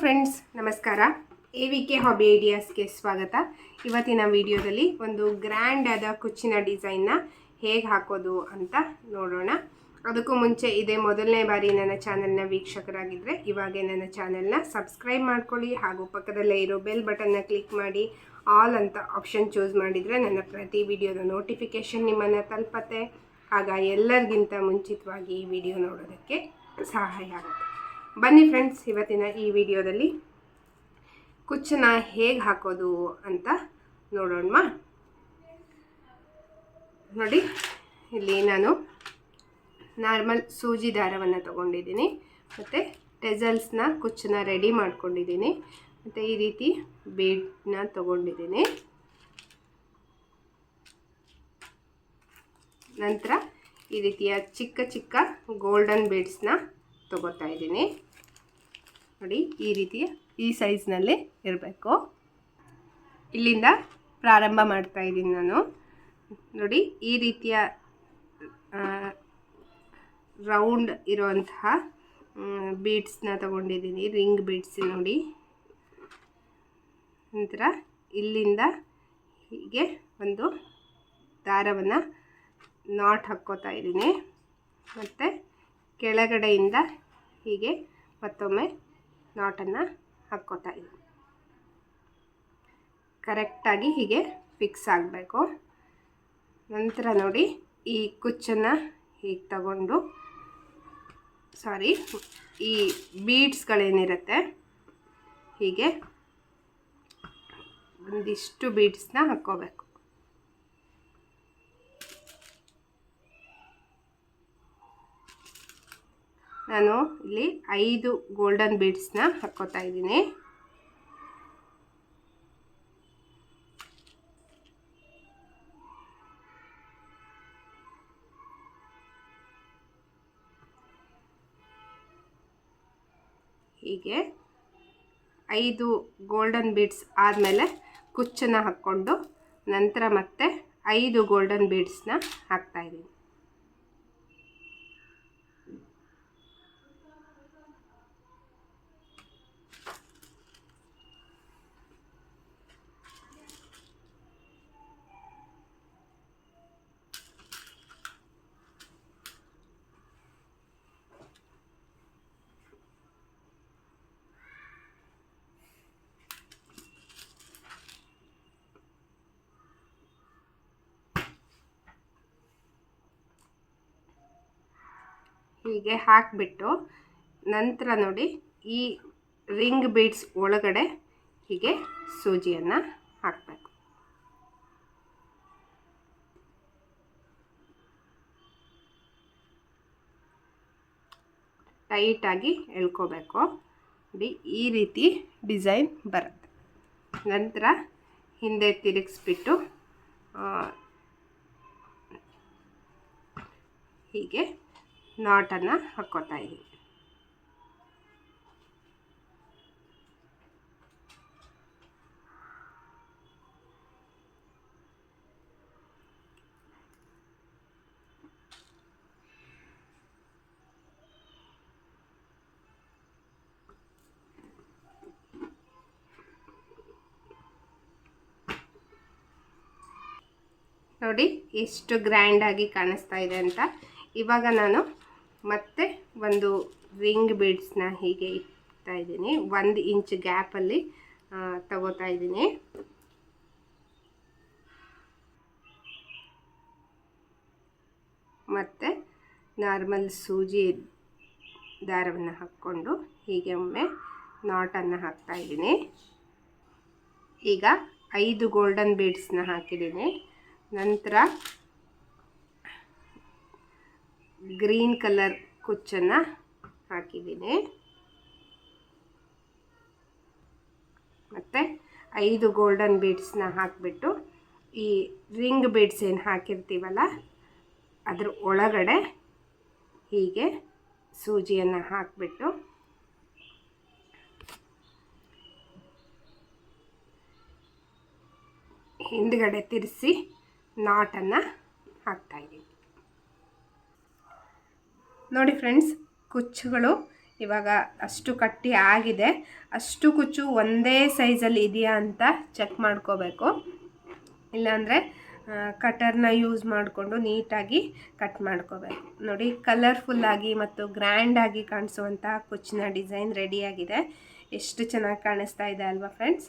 Friends ನಮಸ್ಕಾರ. A V K hobby ಐಡಿಯಾಸ್ಗೆ ಸ್ವಾಗತ. ಇವತ್ತಿನ ವಿಡಿಯೋದಲ್ಲಿ ಒಂದು ಗ್ರ್ಯಾಂಡ್ ಆದ ಕುಚ್ಚಿನ ಡಿಸೈನ್ನ ಹೇಗೆ ಹಾಕೋದು ಅಂತ ನೋಡೋಣ. ಅದಕ್ಕೂ ಮುಂಚೆ ಇದೇ ಮೊದಲನೇ ಬಾರಿ ನನ್ನ ಚಾನಲ್ನ ವೀಕ್ಷಕರಾಗಿದ್ದರೆ ಇವಾಗೆ ನನ್ನ ಚಾನಲ್ನ ಸಬ್ಸ್ಕ್ರೈಬ್ ಮಾಡ್ಕೊಳ್ಳಿ ಹಾಗೂ ಪಕ್ಕದಲ್ಲೇ ಇರೋ ಬೆಲ್ ಬಟನ್ನ ಕ್ಲಿಕ್ ಮಾಡಿ ಆಲ್ ಅಂತ ಆಪ್ಷನ್ ಚೂಸ್ ಮಾಡಿದರೆ ನನ್ನ ಪ್ರತಿ ವಿಡಿಯೋದ ನೋಟಿಫಿಕೇಷನ್ ನಿಮ್ಮನ್ನು ತಲುಪತ್ತೆ. ಆಗ ಎಲ್ಲರಿಗಿಂತ ಮುಂಚಿತವಾಗಿ ಈ ವಿಡಿಯೋ ನೋಡೋದಕ್ಕೆ ಸಹಾಯ ಆಗುತ್ತೆ. ಬನ್ನಿ ಫ್ರೆಂಡ್ಸ್ ಇವತ್ತಿನ ಈ ವಿಡಿಯೋದಲ್ಲಿ ಕುಚ್ಚನ್ನ ಹೇಗೆ ಹಾಕೋದು ಅಂತ ನೋಡೋಣ ನೋಡಿ, ಇಲ್ಲಿ ನಾನು ನಾರ್ಮಲ್ ಸೂಜಿ ದಾರವನ್ನು ತಗೊಂಡಿದ್ದೀನಿ. ಮತ್ತು ಟೆಸಲ್ಸ್ನ ಕುಚ್ಚನ್ನ ರೆಡಿ ಮಾಡ್ಕೊಂಡಿದ್ದೀನಿ. ಮತ್ತು ಈ ರೀತಿ ಬೀಡ್ನ ತಗೊಂಡಿದ್ದೀನಿ. ನಂತರ ಈ ರೀತಿಯ ಚಿಕ್ಕ ಚಿಕ್ಕ ಗೋಲ್ಡನ್ ಬೀಡ್ಸ್ನ ತಗೋತಾ ಇದ್ದೀನಿ. ನೋಡಿ ಈ ರೀತಿಯ ಈ ಸೈಜ್ನಲ್ಲಿ ಇರಬೇಕು. ಇಲ್ಲಿಂದ ಪ್ರಾರಂಭ ಮಾಡ್ತಾ ಇದ್ದೀನಿ ನಾನು. ನೋಡಿ ಈ ರೀತಿಯ ರೌಂಡ್ ಇರುವಂತಹ ಬೀಡ್ಸ್ನ ತಗೊಂಡಿದ್ದೀನಿ. ರಿಂಗ್ ಬೀಡ್ಸ್ ನೋಡಿ. ನಂತರ ಇಲ್ಲಿಂದ ಹೀಗೆ ಒಂದು ದಾರವನ್ನು ನಾಟ್ ಹಾಕ್ಕೋತಾ ಇದ್ದೀನಿ. ಮತ್ತು ಕೆಳಗಡೆಯಿಂದ ಹೀಗೆ ಮತ್ತೊಮ್ಮೆ ನಾಟನ್ನು ಹಾಕ್ಕೋತಾ ಇದ್ದೀನಿ ಕರೆಕ್ಟಾಗಿ ಹೀಗೆ ಫಿಕ್ಸ್ ಆಗಬೇಕು. ನಂತರ ನೋಡಿ ಈ ಕುಚ್ಚನ್ನು ಹೀಗೆ ತಗೊಂಡು ಸಾರಿ ಈ ಬೀಡ್ಸ್ಗಳೇನಿರುತ್ತೆ ಹೀಗೆ ಒಂದಿಷ್ಟು ಬೀಡ್ಸ್ನ ಹಾಕ್ಕೋಬೇಕು. ನಾನು ಇಲ್ಲಿ ಐದು ಗೋಲ್ಡನ್ ಬೀಡ್ಸ್ನ ಹಾಕ್ಕೋತಾ ಇದ್ದೀನಿ. ಹೀಗೆ ಐದು ಗೋಲ್ಡನ್ ಬೀಡ್ಸ್ ಆದಮೇಲೆ ಕುಚ್ಚನ್ನು ಹಾಕ್ಕೊಂಡು ನಂತರ ಮತ್ತೆ ಐದು ಗೋಲ್ಡನ್ ಬೀಡ್ಸ್ನ ಹಾಕ್ತಾಯಿದ್ದೀನಿ ಹೀಗೆ ಹಾಕಿಬಿಟ್ಟು ನಂತರ ನೋಡಿ ಈ ರಿಂಗ್ ಬೀಡ್ಸ್ ಒಳಗಡೆ ಹೀಗೆ ಸೂಜಿಯನ್ನು ಹಾಕಬೇಕು. ಟೈಟಾಗಿ ಎಳ್ಕೋಬೇಕು. ನೋಡಿ, ಈ ರೀತಿ ಡಿಸೈನ್ ಬರುತ್ತೆ. ನಂತರ ಹಿಂದೆ ತಿರುಗಿಸ್ಬಿಟ್ಟು ಹೀಗೆ ನಾಟನ್ನು ಹಾಕ್ಕೋತಾ ಇದ್ದೀನಿ. ನೋಡಿ ಎಷ್ಟು ಗ್ರ್ಯಾಂಡಾಗಿ ಕಾಣಿಸ್ತಾ ಇದೆ ಅಂತ. ಇವಾಗ ನಾನು ಮತ್ತೆ ಒಂದು ರಿಂಗ್ ಬೀಡ್ಸ್ನ ಹೀಗೆ ಇಡ್ತಾ ಇದ್ದೀನಿ. ಒಂದು ಇಂಚ್ ಗ್ಯಾಪಲ್ಲಿ ತಗೋತಾ ಇದ್ದೀನಿ. ಮತ್ತು ನಾರ್ಮಲ್ ಸೂಜಿ ದಾರವನ್ನು ಹಾಕ್ಕೊಂಡು ಹೀಗೆ ಒಮ್ಮೆ ನಾಟನ್ನು ಹಾಕ್ತಾ ಇದ್ದೀನಿ. ಈಗ ಐದು ಗೋಲ್ಡನ್ ಬೀಡ್ಸ್ನ ಹಾಕಿದ್ದೀನಿ. ನಂತರ ಗ್ರೀನ್ ಕಲರ್ ಕುಚ್ಚನ್ನು ಹಾಕಿದ್ದೀನಿ. ಮತ್ತು ಐದು ಗೋಲ್ಡನ್ ಬೀಡ್ಸ್ನ ಹಾಕಿಬಿಟ್ಟು ಈ ರಿಂಗ್ ಬೀಡ್ಸ್ ಏನು ಹಾಕಿರ್ತೀವಲ್ಲ, ಅದ್ರ ಒಳಗಡೆ ಹೀಗೆ ಸೂಜಿಯನ್ನು ಹಾಕಿಬಿಟ್ಟು ಹಿಂದ್ಗಡೆ ತಿರ್ಸಿ ನಾಟನ್ನು ಹಾಕ್ತಾಯಿದ್ದೀನಿ ನೋಡಿ ಫ್ರೆಂಡ್ಸ್, ಕುಚ್ಚುಗಳು ಇವಾಗ ಅಷ್ಟು ಕಟ್ಟಿ ಆಗಿದೆ. ಅಷ್ಟು ಕುಚ್ಚು ಒಂದೇ ಸೈಜಲ್ಲಿ ಇದೆಯಾ ಅಂತ ಚೆಕ್ ಮಾಡ್ಕೋಬೇಕು. ಇಲ್ಲಾಂದರೆ ಕಟರ್ನ ಯೂಸ್ ಮಾಡಿಕೊಂಡು ನೀಟಾಗಿ ಕಟ್ ಮಾಡ್ಕೋಬೇಕು. ನೋಡಿ, ಕಲರ್ಫುಲ್ಲಾಗಿ ಮತ್ತು ಗ್ರ್ಯಾಂಡಾಗಿ ಕಾಣಿಸುವಂಥ ಕುಚ್ಚಿನ ಡಿಸೈನ್ ರೆಡಿಯಾಗಿದೆ. ಎಷ್ಟು ಚೆನ್ನಾಗಿ ಕಾಣಿಸ್ತಾ ಇದೆ ಅಲ್ವಾ ಫ್ರೆಂಡ್ಸ್?